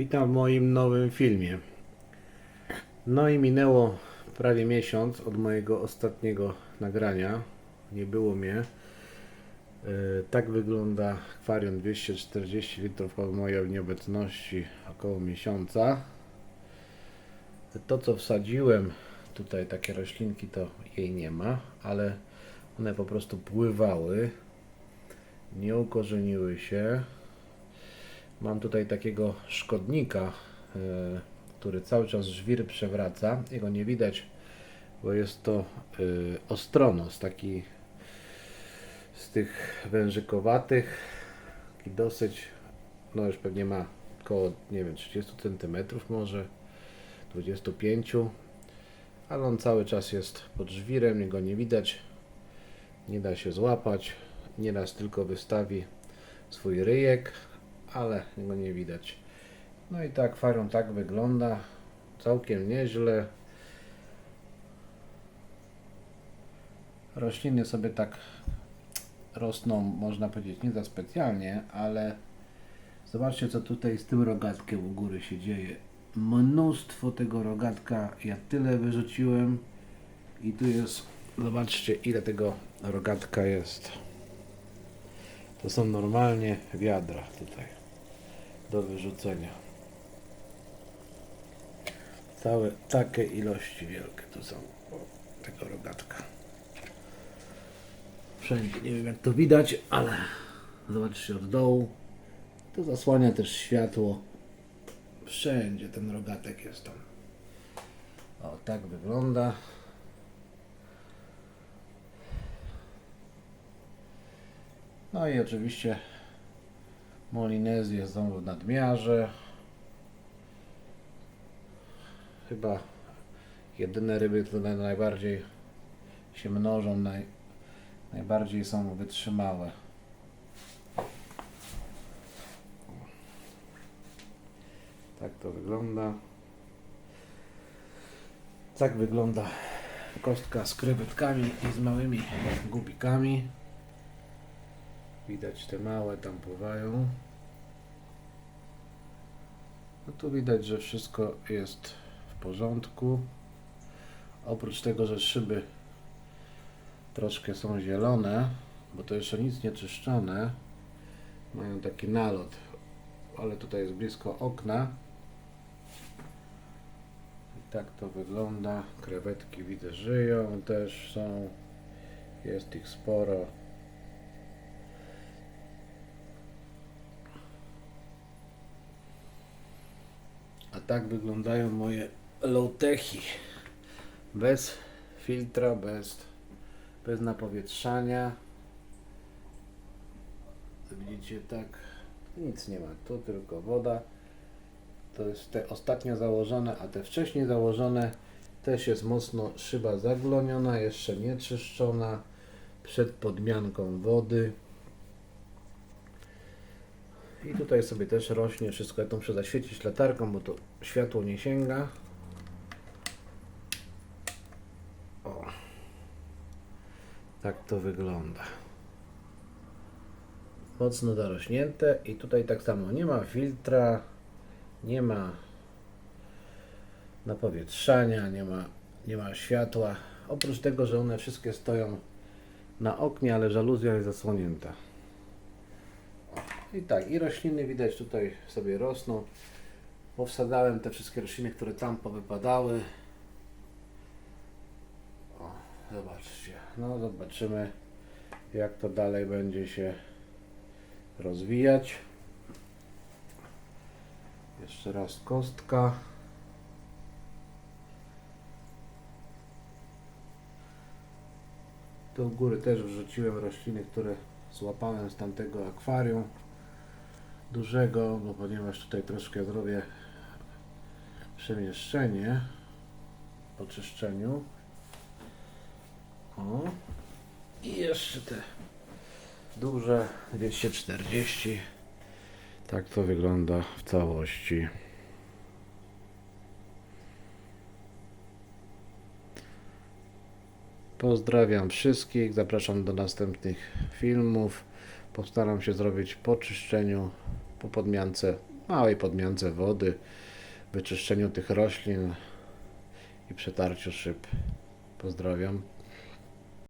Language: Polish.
Witam w moim nowym filmie. No i minęło prawie miesiąc od mojego ostatniego nagrania. Nie było mnie. Yy, Tak wygląda akwarium 240 litrów po mojej nieobecności około miesiąca. To co wsadziłem tutaj takie roślinki to jej nie ma, ale one po prostu pływały. Nie ukorzeniły się. Mam tutaj takiego szkodnika, e, który cały czas żwir przewraca. Jego nie widać, bo jest to e, ostronos, taki z tych wężykowatych, taki dosyć, no już pewnie ma około, nie wiem, 30 cm może, 25 ale on cały czas jest pod żwirem, jego nie widać, nie da się złapać, nieraz tylko wystawi swój ryjek, ale go nie widać. No i tak akwarium tak wygląda, całkiem nieźle. Rośliny sobie tak rosną, można powiedzieć, nie za specjalnie, ale zobaczcie co tutaj z tym rogatkiem u góry się dzieje. Mnóstwo tego rogatka, ja tyle wyrzuciłem i tu jest, zobaczcie ile tego rogatka jest. To są normalnie wiadra tutaj do wyrzucenia. Całe takie ilości wielkie tu są tego rogatka. Wszędzie, nie wiem jak to widać, ale zobaczcie od dołu. To zasłania też światło. Wszędzie ten rogatek jest tam. O, tak wygląda. No i oczywiście Molinez jest znowu w nadmiarze. Chyba jedyne ryby, które najbardziej się mnożą, naj, najbardziej są wytrzymałe. Tak to wygląda. Tak wygląda kostka z krewetkami i z małymi gubikami. Widać te małe tam pływają. No tu widać, że wszystko jest w porządku. Oprócz tego, że szyby troszkę są zielone, bo to jeszcze nic nie czyszczone. Mają taki nalot, ale tutaj jest blisko okna. I tak to wygląda. Krewetki widzę żyją też są. Jest ich sporo. A tak wyglądają moje low-techy. Bez filtra, bez, bez napowietrzania. Widzicie, tak, nic nie ma. Tu tylko woda. To jest te ostatnio założone, a te wcześniej założone też jest mocno szyba zagloniona, jeszcze nie czyszczona przed podmianką wody. I tutaj sobie też rośnie wszystko. Ja to muszę zaświecić latarką, bo to światło nie sięga. O. Tak to wygląda. Mocno zarośnięte i tutaj tak samo nie ma filtra, nie ma napowietrzania, nie ma, nie ma światła. Oprócz tego, że one wszystkie stoją na oknie, ale żaluzja jest zasłonięta. I tak, i rośliny widać tutaj sobie rosną. Powsadzałem te wszystkie rośliny, które tam powypadały. O, zobaczcie. No, zobaczymy, jak to dalej będzie się rozwijać. Jeszcze raz kostka. U góry też wrzuciłem rośliny, które złapałem z tamtego akwarium dużego, bo ponieważ tutaj troszkę zrobię przemieszczenie po czyszczeniu. O. I jeszcze te duże 240. Tak to wygląda w całości. Pozdrawiam wszystkich, zapraszam do następnych filmów. Postaram się zrobić po czyszczeniu, po podmiance małej podmiance wody, wyczyszczeniu tych roślin i przetarciu szyb. Pozdrawiam.